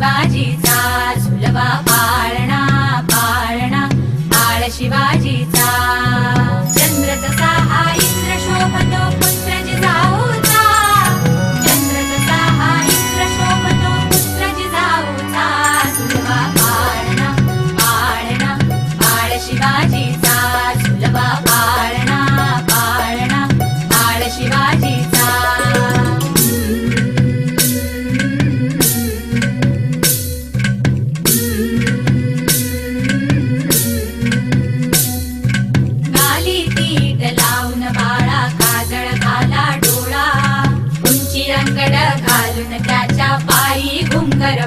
शिवाजीचा सुलभा पाळणा पाळणा. बाळ शिवाजीचा. चंद्र तसा हा इंद्र शोभतो पुत्र जिजाऊचा चंद्र तसा हा इंद्र शोभतो सुलभा पाळणा. अर्जुन त्याच्या पायी घुंगर